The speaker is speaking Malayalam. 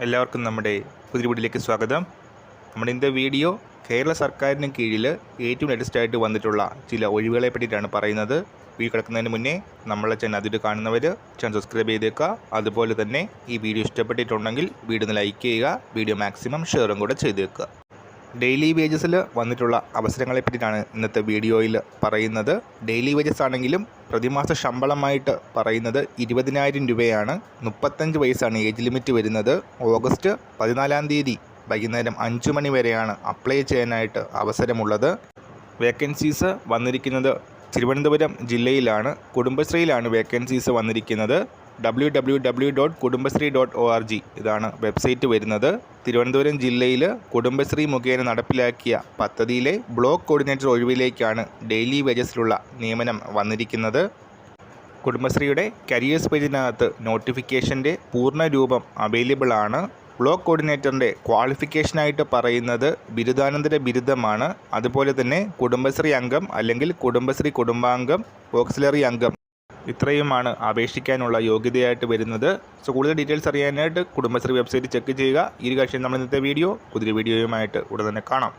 എല്ലാവർക്കും നമ്മുടെ പുതിയ വീട്ടിലേക്ക് സ്വാഗതം. നമ്മുടെ ഇന്നത്തെ വീഡിയോ കേരള സർക്കാരിന് കീഴിൽ ഏറ്റവും ലേറ്റസ്റ്റ് ആയിട്ട് വന്നിട്ടുള്ള ചില ഒഴിവുകളെ പറ്റിയിട്ടാണ് പറയുന്നത്. വീഡിയോ കിടക്കുന്നതിന് മുന്നേ നമ്മളെ ചാനൽ അതിൽ കാണുന്നവർ ചാനൽ സബ്സ്ക്രൈബ് ചെയ്തേക്കുക. അതുപോലെ തന്നെ ഈ വീഡിയോ ഇഷ്ടപ്പെട്ടിട്ടുണ്ടെങ്കിൽ വീഡിയോ ഒന്ന് ലൈക്ക് ചെയ്യുക വീഡിയോ മാക്സിമം ഷെയറും കൂടെ ചെയ്തേക്കുക. ഡെയിലി വേജസിൽ വന്നിട്ടുള്ള അവസരങ്ങളെ പറ്റിയിട്ടാണ് ഇന്നത്തെ വീഡിയോയിൽ പറയുന്നത്. ഡെയിലി വേജസ് ആണെങ്കിലും പ്രതിമാസ ശമ്പളമായിട്ട് പറയുന്നത് ഇരുപതിനായിരം രൂപയാണ്. മുപ്പത്തഞ്ച് വയസ്സാണ് ഏജ് ലിമിറ്റ് വരുന്നത്. ഓഗസ്റ്റ് പതിനാലാം തീയതി വൈകുന്നേരം അഞ്ച് മണി വരെയാണ് അപ്ലൈ ചെയ്യാനായിട്ട് അവസരമുള്ളത്. വേക്കൻസീസ് വന്നിരിക്കുന്നത് തിരുവനന്തപുരം ജില്ലയിലാണ്. കുടുംബശ്രീയിലാണ് വേക്കൻസീസ് വന്നിരിക്കുന്നത്. W W W dot Kudumbashree dot O R G ഇതാണ് വെബ്സൈറ്റ് വരുന്നത്. തിരുവനന്തപുരം ജില്ലയിൽ കുടുംബശ്രീ മുഖേന നടപ്പിലാക്കിയ പദ്ധതിയിലെ ബ്ലോക്ക് കോർഡിനേറ്റർ ഒഴിവിലേക്കാണ് ഡെയിലി വേജസിലുള്ള നിയമനം വന്നിരിക്കുന്നത്. കുടുംബശ്രീയുടെ കരിയേഴ്സ് പേജിനകത്ത് നോട്ടിഫിക്കേഷന്റെ പൂർണ രൂപം അവൈലബിൾ ആണ്. ബ്ലോക്ക് കോർഡിനേറ്ററിന്റെ ക്വാളിഫിക്കേഷനായിട്ട് പറയുന്നത് ബിരുദാനന്തര ബിരുദമാണ്. അതുപോലെ തന്നെ കുടുംബശ്രീ അംഗം അല്ലെങ്കിൽ കുടുംബശ്രീ കുടുംബാംഗം ഓക്സിലറി അംഗം ഇത്രയുമാണ് അപേക്ഷിക്കാനുള്ള യോഗ്യതയായിട്ട് വരുന്നത്. സോ കൂടുതൽ ഡീറ്റെയിൽസ് അറിയാനായിട്ട് കുടുംബശ്രീ വെബ്സൈറ്റ് ചെക്ക് ചെയ്യുക. ഈ കാര്യം നമ്മൾ ഇന്നത്തെ വീഡിയോ പുതിയ വീഡിയോയുമായിട്ട് ഉടൻ തന്നെ കാണാം.